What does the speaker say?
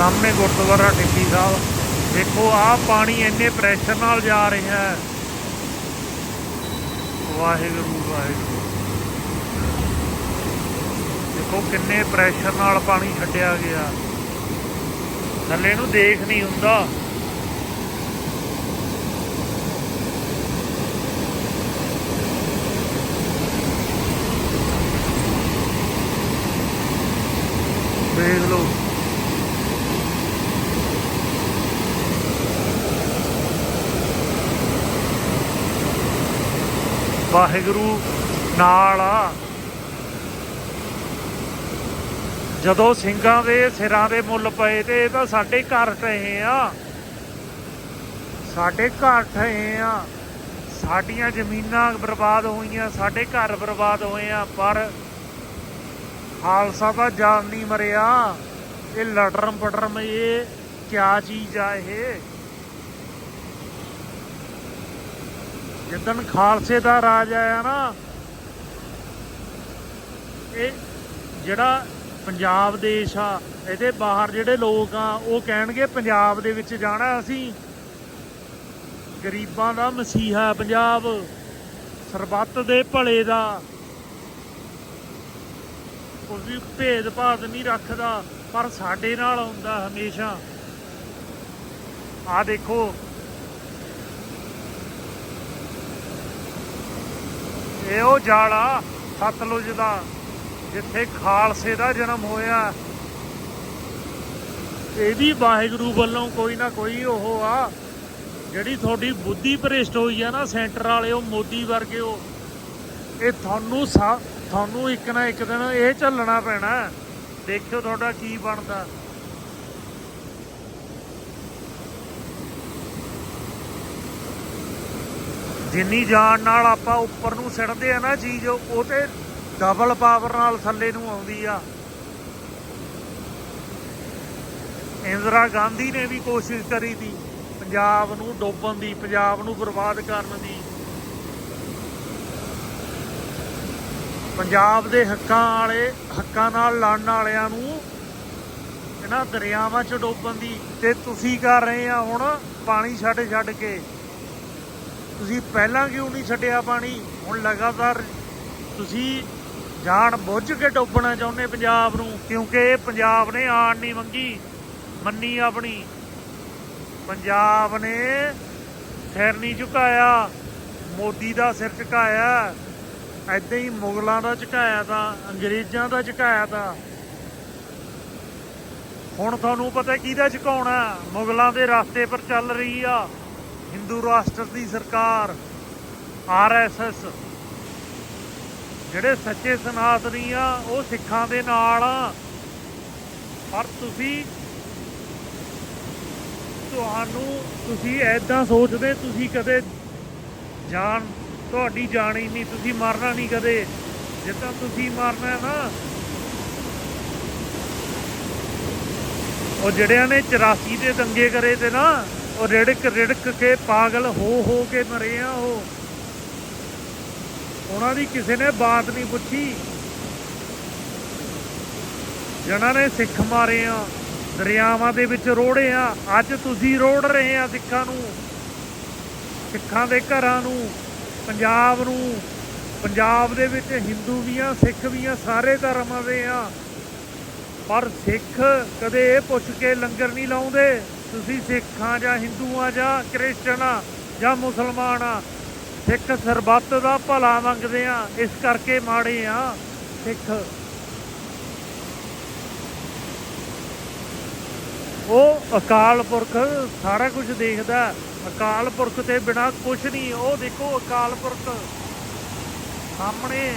ਸਾਹਮਣੇ ਗੁਰਦੁਆਰਾ ਟਿੱਬੀ ਸਾਹਿਬ। ਦੇਖੋ, ਆਹ ਪਾਣੀ ਇੰਨੇ ਪ੍ਰੈਸ਼ਰ ਨਾਲ ਜਾ ਰਿਹਾ ਹੈ। ਵਾਹਿਗੁਰੂ ਵਾਹਿਗੁਰੂ। ਦੇਖੋ, ਕਿੰਨੇ ਪ੍ਰੈਸ਼ਰ ਨਾਲ ਪਾਣੀ ਛੱਡਿਆ ਗਿਆ। ਥੱਲੇ ਨੂੰ ਦੇਖ ਨਹੀਂ ਹੁੰਦਾ। ਦੇਖ ਲਓ। ਵਾਹਿਗੁਰੂ ਨਾਲ ਆ। ਜਦੋਂ ਸਿੰਘਾਂ ਦੇ ਸਿਰਾਂ ਦੇ ਮੁੱਲ ਪਏ ਤੇ ਇਹ ਤਾਂ ਸਾਡੇ ਘਰ ਟਏ ਆ। ਸਾਡੇ ਘਰ ਟਏ ਆ। ਸਾਡੀਆਂ ਜ਼ਮੀਨਾਂ ਬਰਬਾਦ ਹੋਈਆਂ, ਸਾਡੇ ਘਰ ਬਰਬਾਦ ਹੋਏ ਆ, ਪਰ ਖਾਲਸਾ ਤਾਂ ਜਾਨ ਨਹੀਂ ਮਰਿਆ। ਇਹ ਲੜਰਮ ਪਟਰਮ ਇਹ ਕਿਆ ਚੀਜ਼ ਆ ਇਹ? ਜਿੱਦਣ ਖਾਲਸੇ ਦਾ ਰਾਜ ਆਇਆ ਨਾ, ਇਹ ਜਿਹੜਾ ਪੰਜਾਬ ਦੇਸ਼ ਆ, ਇਹਦੇ ਬਾਹਰ ਜਿਹੜੇ ਲੋਕ ਆ, ਉਹ ਕਹਿਣਗੇ ਪੰਜਾਬ ਦੇ ਵਿੱਚ ਜਾਣਾ ਅਸੀਂ। ਗਰੀਬਾਂ ਦਾ ਮਸੀਹਾ ਪੰਜਾਬ, ਸਰਬੱਤ ਦੇ ਭਲੇ ਦਾ। ਕੋਈ ਭੇਦ ਭਾਦ ਨਹੀਂ ਰੱਖਦਾ, ਪਰ ਸਾਡੇ ਨਾਲ ਹੁੰਦਾ ਹਮੇਸ਼ਾ। ਆ ਦੇਖੋ ਇਹ ਉਹ ਜਾਲ ਆ ਸਤਲੁਜ ਦਾ, ਜਿੱਥੇ ਖਾਲਸੇ ਦਾ ਜਨਮ ਹੋਇਆ। ਇਹ ਵੀ ਵਾਹਿਗੁਰੂ ਵੱਲੋਂ ਕੋਈ ਨਾ ਕੋਈ ਉਹ ਆ, ਜਿਹੜੀ ਤੁਹਾਡੀ ਬੁੱਧੀ ਭ੍ਰਿਸ਼ਟ ਹੋਈ ਆ ਨਾ, ਸੈਂਟਰ ਵਾਲੇ ਉਹ, ਮੋਦੀ ਵਰਗੇ ਉਹ। ਇਹ ਤੁਹਾਨੂੰ ਸਾ, ਤੁਹਾਨੂੰ ਇੱਕ ਨਾ ਇੱਕ ਦਿਨ ਇਹ ਝੱਲਣਾ ਪੈਣਾ। ਦੇਖਿਓ ਤੁਹਾਡਾ ਕੀ ਬਣਦਾ। ਜਿੰਨੀ ਜਾਨ ਨਾਲ ਆਪਾਂ ਉੱਪਰ ਨੂੰ ਸਿੱਟਦੇ ਆ ਨਾ ਚੀਜ਼, ਉਹ ਤੇ ਡਬਲ ਪਾਵਰ ਨਾਲ ਥੱਲੇ ਨੂੰ ਆਉਂਦੀ ਆ। ਇੰਦਰਾ ਗਾਂਧੀ ਨੇ ਵੀ ਕੋਸ਼ਿਸ਼ ਕਰੀ ਸੀ, ਪੰਜਾਬ ਨੂੰ ਡੋਬਣ ਦੀ, ਪੰਜਾਬ ਨੂੰ ਬਰਬਾਦ ਕਰਨ ਦੀ। ਪੰਜਾਬ ਦੇ ਹੱਕਾਂ ਵਾਲੇ, ਹੱਕਾਂ ਨਾਲ ਲੜਨ ਵਾਲਿਆਂ ਨੂੰ ਇਹਨਾਂ ਦਰਿਆਵਾਂ 'ਚ ਡੋਬਣ ਦੀ। ਤੇ ਤੁਸੀਂ ਕਰ ਰਹੇ ਆ ਹੁਣ ਪਾਣੀ ਛੱਡ ਛੱਡ ਕੇ। ਤੁਸੀਂ ਪਹਿਲਾਂ ਕਿਉਂ ਨਹੀਂ ਛੱਡਿਆ ਪਾਣੀ? ਹੁਣ ਲਗਾਤਾਰ ਤੁਸੀਂ ਜਾਣ ਬੁੱਝ ਕੇ ਡੋਬਣਾ ਚਾਹੁੰਦੇ ਪੰਜਾਬ ਨੂੰ, ਕਿਉਂਕਿ ਇਹ ਪੰਜਾਬ ਨੇ ਆਣ ਨਹੀਂ ਮੰਗੀ, ਮੰਨੀ ਆਪਣੀ। ਪੰਜਾਬ ਨੇ ਸਿਰ ਨਹੀਂ ਝੁਕਾਇਆ, ਮੋਦੀ ਦਾ ਸਿਰ ਝੁਕਾਇਆ ਐਦਾਂ ਹੀ ਮੁਗਲਾਂ ਦਾ ਝੁਕਾਇਆ ਤਾਂ, ਅੰਗਰੇਜ਼ਾਂ ਦਾ ਝੁਕਾਇਆ ਤਾਂ। ਹੁਣ ਤੁਹਾਨੂੰ ਪਤਾ ਕਿਹਦਾ ਝੁਕਾਉਣਾ? ਮੁਗਲਾਂ ਦੇ ਰਸਤੇ ਪਰ ਚੱਲ ਰਹੀ ਆ। ਹਿੰਦੂ ਰਾਸ਼ਟਰ ਦੀ ਸਰਕਾਰ ਆਰਐਸਐਸ ਜਿਹੜੇ ਸੱਚੇ ਸਨਾਤਨੀ ਆ, ਉਹ ਸਿੱਖਾਂ ਦੇ ਨਾਲ ਆ। ਪਰ ਤੁਸੀਂ, ਤੁਹਾਨੂੰ ਤੁਸੀਂ ਐਦਾਂ ਸੋਚਦੇ, ਤੁਸੀਂ ਕਦੇ ਜਾਨ ਤੁਹਾਡੀ ਜਾਣੀ ਨਹੀਂ, ਤੁਸੀਂ ਮਰਨਾ ਨਹੀਂ ਕਦੇ। ਜਿੱਦਾਂ ਤੁਸੀਂ ਮਰਨਾ ਨਾ, ਉਹ ਜਿਹੜਿਆਂ ਨੇ 84 ਦੇ ਦੰਗੇ ਕਰੇ ਤੇ ਨਾ ਉਹ ਰਿੜਕ ਰਿੜਕ ਕੇ ਪਾਗਲ ਹੋ ਹੋ ਕੇ ਮਰੇ ਆ ਉਹ। ਉਹਨਾਂ ਦੀ ਕਿਸੇ ਨੇ ਬਾਤ ਨਹੀਂ ਪੁੱਛੀ। ਜਿਹਨਾਂ ਨੇ ਸਿੱਖ ਮਾਰੇ ਆ, ਦਰਿਆਵਾਂ ਦੇ ਵਿੱਚ ਰੋੜੇ ਆ। ਅੱਜ ਤੁਸੀਂ ਰੋੜ ਰਹੇ ਆ ਸਿੱਖਾਂ ਨੂੰ, ਸਿੱਖਾਂ ਦੇ ਘਰਾਂ ਨੂੰ, ਪੰਜਾਬ ਨੂੰ। ਪੰਜਾਬ ਦੇ ਵਿੱਚ ਹਿੰਦੂ ਵੀ ਆ, ਸਿੱਖ ਵੀ ਆ, ਸਾਰੇ ਧਰਮਾਂ ਦੇ ਆ। ਪਰ ਸਿੱਖ ਕਦੇ ਇਹ ਪੁੱਛ ਕੇ ਲੰਗਰ ਨਹੀਂ ਲਾਉਂਦੇ। ਤੁਸੀਂ ਸਿੱਖਾਂ ਜਾਂ ਹਿੰਦੂਆਂ ਜਾਂ ਕ੍ਰਿਸਚਨ ਆ ਜਾਂ ਮੁਸਲਮਾਨ ਆ, ਸਿੱਖ ਸਰਬੱਤ ਦਾ ਭਲਾ ਮੰਗਦੇ ਆ, ਇਸ ਕਰਕੇ ਮਾੜੇ ਆ, ਸਿੱਖ। ਉਹ ਅਕਾਲ ਪੁਰਖ ਸਾਰਾ ਕੁਝ ਦੇਖਦਾ ਅਕਾਲ ਪੁਰਖ ਤੇ ਬਿਨਾ ਕੁਝ ਨਹੀਂ, ਉਹ ਦੇਖੋ ਅਕਾਲ ਪੁਰਖ। ਸਾਹਮਣੇ